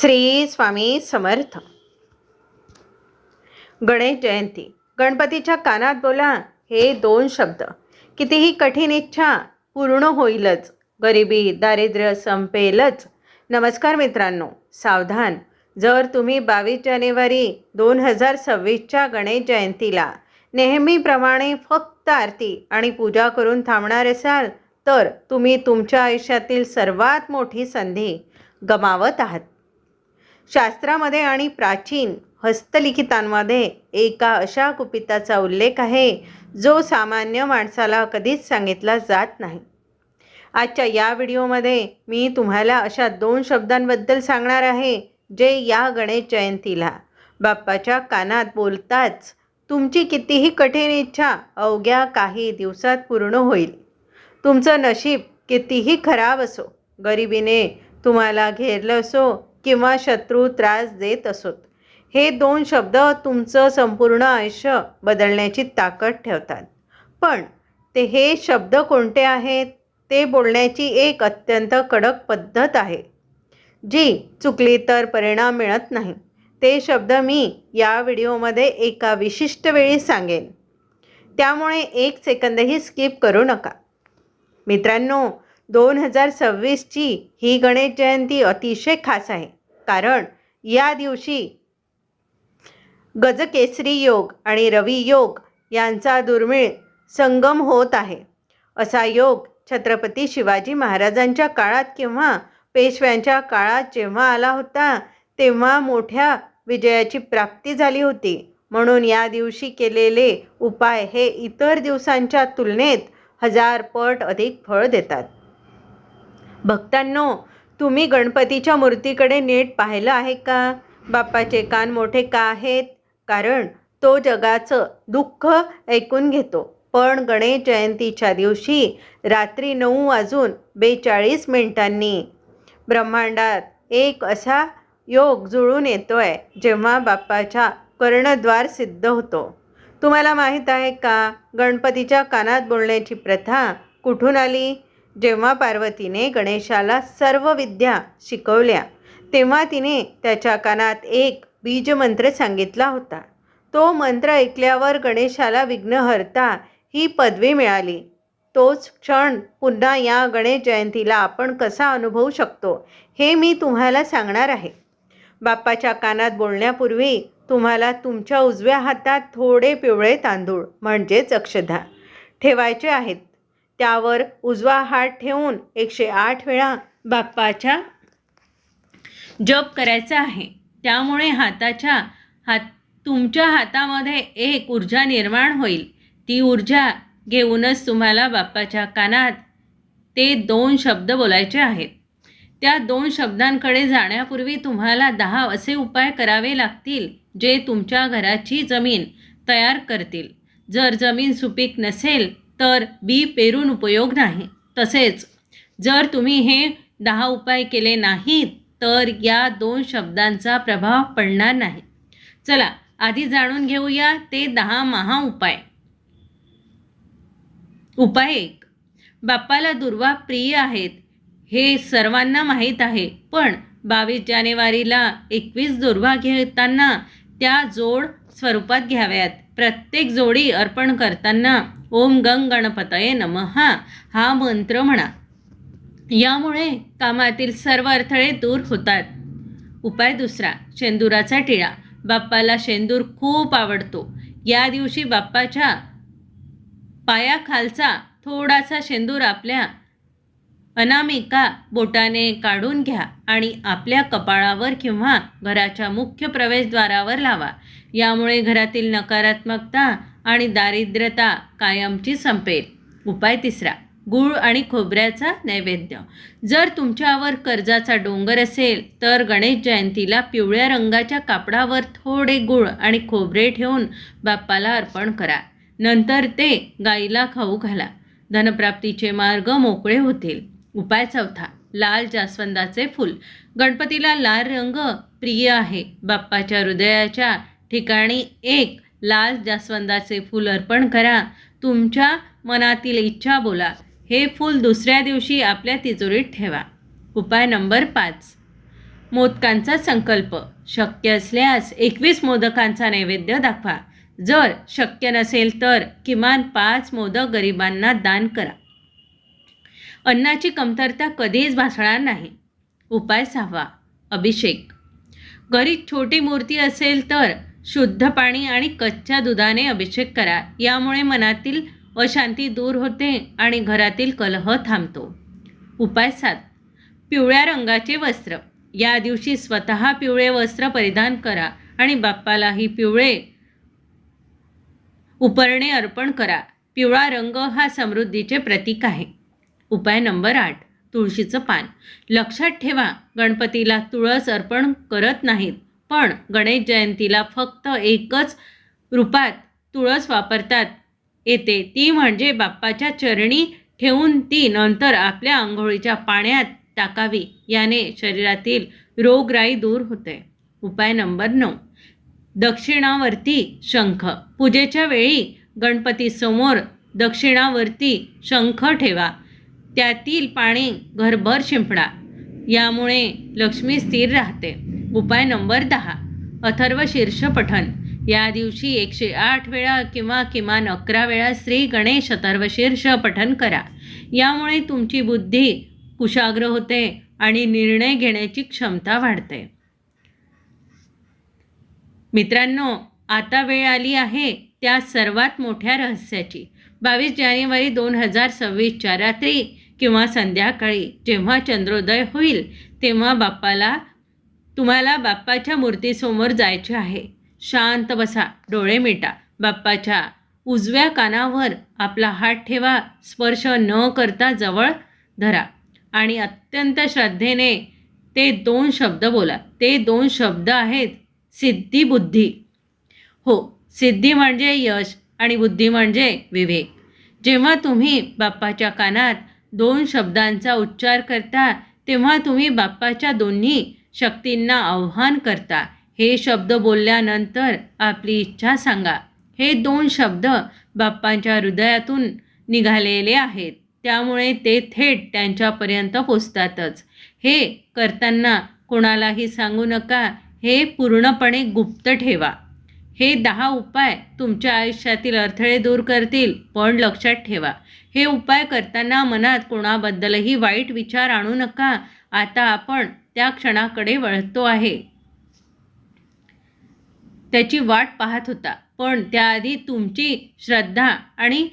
श्री स्वामी समर्थ. गणेश जयंती. गणपतीच्या कानात बोला हे दोन शब्द. कितीही कठीण इच्छा पूर्ण होईलच. गरिबी दारिद्र्य संपेलच. नमस्कार मित्रांनो सावधान. जर तुम्ही बावीस जानेवारी दोन हजार सव्वीसच्या गणेश जयंतीला नेहमीप्रमाणे फक्त आरती आणि पूजा करून थांबणार असाल तर तुम्ही तुमच्या आयुष्यातील सर्वात मोठी संधी गमावत आहात. शास्त्रामध्ये आणि प्राचीन हस्तलिखितांमध्ये एका अशा कुपिताचा उल्लेख आहे जो सामान्य माणसाला कधीच सांगितला जात नाही. आजच्या या व्हिडिओमध्ये मी तुम्हाला अशा दोन शब्दांबद्दल सांगणार आहे जे या गणेश जयंतीला बाप्पाच्या कानात बोलताच तुमची कितीही कठीण इच्छा अवघ्या काही दिवसात पूर्ण होईल. तुमचं नशीब कितीही खराब असो गरिबीने तुम्हाला घेरलं असो किंवा शत्रू त्रास देत असोत. हे दोन शब्द तुमचं संपूर्ण आयुष्य बदलण्याची ताकद ठेवतात. पण ते हे शब्द कोणते आहेत? ते बोलण्याची एक अत्यंत कडक पद्धत आहे. जी चुकली तर परिणाम मिळत नाही. ते शब्द मी या व्हिडिओमध्ये एका विशिष्ट वेळी सांगेन. त्यामुळे एक सेकंदही स्किप करू नका. मित्रांनो दोन हजार सव्वीसची ही गणेश जयंती अतिशय खास आहे. कारण या दिवशी गजकेसरी योग आणि रवी योग यांचा दुर्मिळ संगम होत आहे. असा योग छत्रपती शिवाजी महाराजांच्या काळात किंवा पेशव्यांच्या काळात जेव्हा आला होता तेव्हा मोठ्या विजयाची प्राप्ती झाली होती. म्हणून या दिवशी केलेले उपाय हे इतर दिवसांच्या तुलनेत हजार पट अधिक फळ देतात. भक्तांनो तुम्ही गणपतीच्या मूर्तीकडे नीट पाहिलं आहे का? बाप्पाचे कान मोठे का आहेत? कारण तो जगाचं दुःख ऐकून घेतो. पण गणेश जयंतीच्या दिवशी रात्री नऊ वाजून बेचाळीस मिनिटांनी ब्रह्मांडात एक असा योग जुळून येतो आहे जेव्हा बाप्पाच्या कर्णद्वार सिद्ध होतो. तुम्हाला माहीत आहे का? गणपतीच्या कानात बोलण्याची प्रथा कुठून आली? जेव्हा पार्वतीने गणेशाला सर्व विद्या शिकवल्या तेव्हा तिने त्याच्या कानात एक बीजमंत्र सांगितला होता. तो मंत्र ऐकल्यावर गणेशाला विघ्नहर्ता ही पदवी मिळाली. तोच क्षण पुन्हा या गणेश जयंतीला आपण कसा अनुभवू शकतो हे मी तुम्हाला सांगणार आहे. बाप्पाच्या कानात बोलण्यापूर्वी तुम्हाला तुमच्या उजव्या हातात थोडे पिवळे तांदूळ म्हणजेच अक्षधा ठेवायचे आहेत. त्यावर उजवा हात ठेवून एकशे आठ वेळा बाप्पाच्या जप करायचा आहे. त्यामुळे हाताच्या हात तुमच्या हातामध्ये एक ऊर्जा निर्माण होईल. ती ऊर्जा घेऊनच तुम्हाला बाप्पाच्या कानात ते दोन शब्द बोलायचे आहेत. त्या दोन शब्दांकडे जाण्यापूर्वी तुम्हाला दहा असे उपाय करावे लागतील जे तुमच्या घराची जमीन तयार करतील. जर जमीन सुपीक नसेल तर बी पेरून उपयोग नाही. तसेच जर तुम्ही हे दहा उपाय केले नाहीत तर या दोन शब्दांचा प्रभाव पडणार नाही. चला आधी जाणून घेऊया ते दहा महा उपाय. उपाय एक. बाप्पाला दुर्वा प्रिय आहेत हे सर्वांना माहीत आहे पण बावीस जानेवारीला एकवीस दुर्वा घेताना त्या जोड स्वरूपात घ्याव्यात. प्रत्येक जोडी अर्पण करताना ओम गंग गणपतये नम हा मंत्र म्हणा. यामुळे कामातील सर्व अडथळे दूर होतात. उपाय दुसरा शेंदुराचा टिळा. बाप्पाला शेंदूर खूप आवडतो. या दिवशी बाप्पाच्या पायाखालचा थोडासा शेंदूर आपल्या अनामिका बोटाने काढून घ्या आणि आपल्या कपाळावर किंवा घराच्या मुख्य प्रवेशद्वारावर लावा. यामुळे घरातील नकारात्मकता आणि दारिद्र्यता कायमची संपेल. उपाय तिसरा गूळ आणि खोबऱ्याचा नैवेद्य. जर तुमच्यावर कर्जाचा डोंगर असेल तर गणेश जयंतीला पिवळ्या रंगाच्या कापडावर थोडे गूळ आणि खोबरे ठेवून बाप्पाला अर्पण करा. नंतर ते गाईला खाऊ घाला. धनप्राप्तीचे मार्ग मोकळे होतील. उपाय चौथा लाल जास्वंदाचे फूल. गणपतीला लाल रंग प्रिय आहे. बाप्पाच्या हृदयाच्या ठिकाणी एक लाल जास्वंदाचे फूल अर्पण करा. तुमच्या मनातील इच्छा बोला. हे फूल दुसऱ्या दिवशी आपल्या तिजोरीत ठेवा. उपाय नंबर पाच. मोदकांचा संकल्प. शक्य असल्यास एकवीस मोदकांचा नैवेद्य दाखवा. जर शक्य नसेल तर किमान पाच मोदक गरिबांना दान करा. अन्नाची कमतरता कधीच भासणार नाही. उपाय सहावा. अभिषेक. घरी छोटी मूर्ती असेल तर शुद्ध पाणी आणि कच्च्या दुधाने अभिषेक करा. यामुळे मनातील अशांती दूर होते आणि घरातील कलह थांबतो. उपाय सात. पिवळ्या रंगाचे वस्त्र. या दिवशी स्वतः पिवळे वस्त्र परिधान करा आणि बाप्पालाही पिवळे उपरणे अर्पण करा. पिवळा रंग हा समृद्धीचे प्रतीक आहे. उपाय नंबर आठ. तुळशीचं पान. लक्षात ठेवा गणपतीला तुळस अर्पण करत नाहीत. पण गणेश जयंतीला फक्त एकच रूपात तुळस वापरतात. येते. ती म्हणजे बाप्पाच्या चरणी ठेवून ती नंतर आपल्या आंघोळीच्या पाण्यात टाकावी. याने शरीरातील रोगराई दूर होते. उपाय नंबर नऊ. दक्षिणावरती शंख. पूजेच्या वेळी गणपतीसमोर दक्षिणावरती शंख ठेवा. त्यातील पाणी घरभर शिंपडा. यामुळे लक्ष्मी स्थिर राहते. उपाय नंबर दहा. अथर्व शीर्ष पठण या दिवशी एकशे आठ वेळा किंवा किमान अकरा वेळा श्री गणेश अथर्व शीर्ष पठण करा. यामुळे तुमची बुद्धी कुशाग्र होते आणि निर्णय घेण्याची क्षमता वाढते. मित्रांनो आता वेळ आली आहे त्या सर्वात मोठ्या रहस्याची. बावीस जानेवारी दोन हजार सव्वीसच्या रात्री किंवा संध्याकाळी जेव्हा चंद्रोदय होईल तेव्हा बाप्पाला तुम्हाला बाप्पाच्या मूर्तीसमोर जायचे आहे. शांत बसा डोळे मिटा. बाप्पाच्या उजव्या कानावर आपला हात ठेवा स्पर्श न करता जवळ धरा. आणि अत्यंत श्रद्धेने ते दोन शब्द बोला. ते दोन शब्द आहेत सिद्धी बुद्धी. हो सिद्धी म्हणजे यश आणि बुद्धी म्हणजे विवेक. जेव्हा तुम्ही बाप्पाच्या कानात दोन शब्दांचा उच्चार करता तेव्हा तुम्ही बाप्पाच्या दोन्ही शक्तींना आव्हान करता. हे शब्द बोलल्यानंतर आपली इच्छा सांगा. हे दोन शब्द बाप्पांच्या हृदयातून निघालेले आहेत. त्यामुळे ते थेट त्यांच्यापर्यंत पोचतातच. हे करताना कोणालाही सांगू नका. हे पूर्णपणे गुप्त ठेवा. हे दहा उपाय तुमच्या आयुष्यातील अडथळे दूर करतील पण लक्षात ठेवा. हे उपाय करताना मनात कोणाबद्दलही वाईट विचार आणू नका. आता आपण त्या क्षणाकडे वळतो आहे. त्याची वाट पाहत होता. पण त्याआधी तुमची श्रद्धा आणि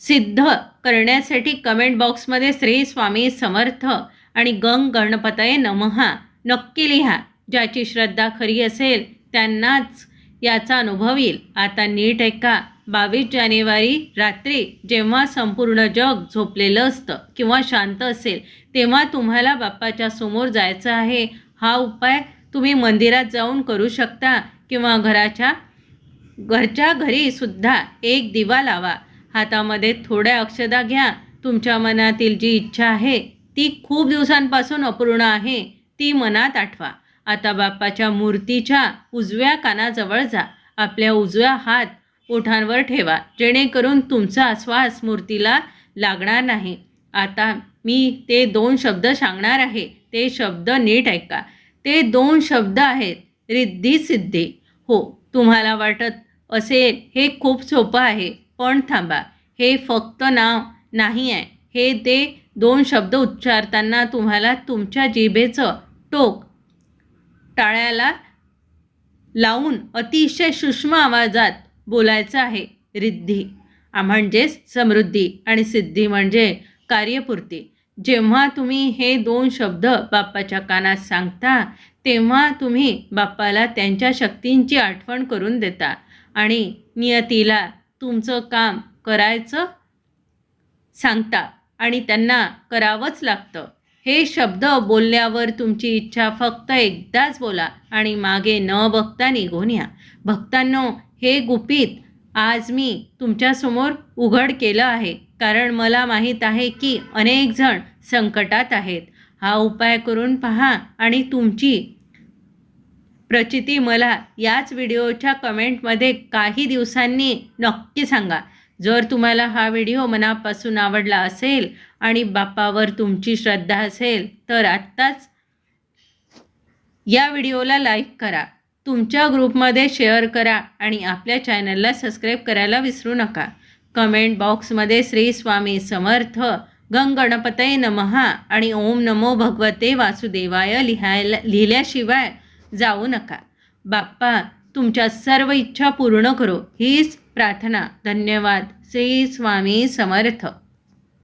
सिद्ध करण्यासाठी कमेंट बॉक्समध्ये श्री स्वामी समर्थ आणि गंग गणपतये नमहा. नक्की लिहा. ज्याची श्रद्धा खरी असेल त्यांनाच याचा अनुभव येईल. आता नीट ऐका. बावीस जानेवारी रात्री जेव्हा संपूर्ण जग झोपलेलं असतं किंवा शांत असेल तेव्हा तुम्हाला बाप्पाच्या समोर जायचं आहे. हा उपाय तुम्ही मंदिरात जाऊन करू शकता किंवा घराच्या घरच्या घरीसुद्धा एक दिवा लावा. हातामध्ये थोड्या अक्षदा घ्या. तुमच्या मनातील जी इच्छा आहे ती खूप दिवसांपासून अपूर्ण आहे ती मनात आठवा. आता बाप्पाच्या मूर्तीच्या उजव्या कानाजवळ जा. आपल्या उजव्या हात ओठांवर ठेवा. जेणेकरून तुमचा श्वास मूर्तीला लागणार नाही. आता मी ते दोन शब्द सांगणार आहे. ते शब्द नीट ऐका. ते दोन शब्द आहेत. रिद्धी सिद्धी. हो तुम्हाला वाटत असेल हे खूप सोपं आहे पण थांबा. हे फक्त नाव नाही आहे. हे ते दोन शब्द उच्चारताना तुम्हाला तुमच्या जिभेचं टोक टाळ्याला लावून अतिशय सूक्ष्म आवाजात बोलायचं आहे. रिद्धी. म्हणजेच समृद्धी आणि सिद्धी म्हणजे कार्यपूर्ती. जेव्हा तुम्ही हे दोन शब्द बाप्पाच्या कानात सांगता तेव्हा तुम्ही बाप्पाला त्यांच्या शक्तींची आठवण करून देता. आणि नियतीला तुमचं काम करायचं सांगता आणि त्यांना करावंच लागतं. हे शब्द बोलल्यावर तुमची इच्छा फक्त एकदाच बोला आणि मागे न बघता निघून या. भक्तांनो हे गुपित आज मी तुमच्यासमोर उघड केलं आहे. कारण मला माहीत आहे की अनेक जण संकटात आहेत. हा उपाय करून पहा आणि तुमची प्रचिती मला याच व्हिडिओच्या कमेंटमध्ये काही दिवसांनी नक्की सांगा. जर तुम्हाला हा व्हिडिओ मनापासून आवडला असेल आणि बापावर तुमची श्रद्धा असेल तर आत्ताच या व्हिडिओला लाईक करा. तुमच्या ग्रुपमध्ये शेअर करा आणि आपल्या चॅनलला सबस्क्राईब करायला विसरू नका. कमेंट बॉक्समध्ये श्री स्वामी समर्थ गंगणपतये नमहा आणि ओम नमो भगवते वासुदेवाय लिहायला लिहिल्याशिवाय जाऊ नका. बाप्पा तुमच्या सर्व इच्छा पूर्ण करो. हीच प्रार्थना. धन्यवाद. श्री स्वामी समर्थ.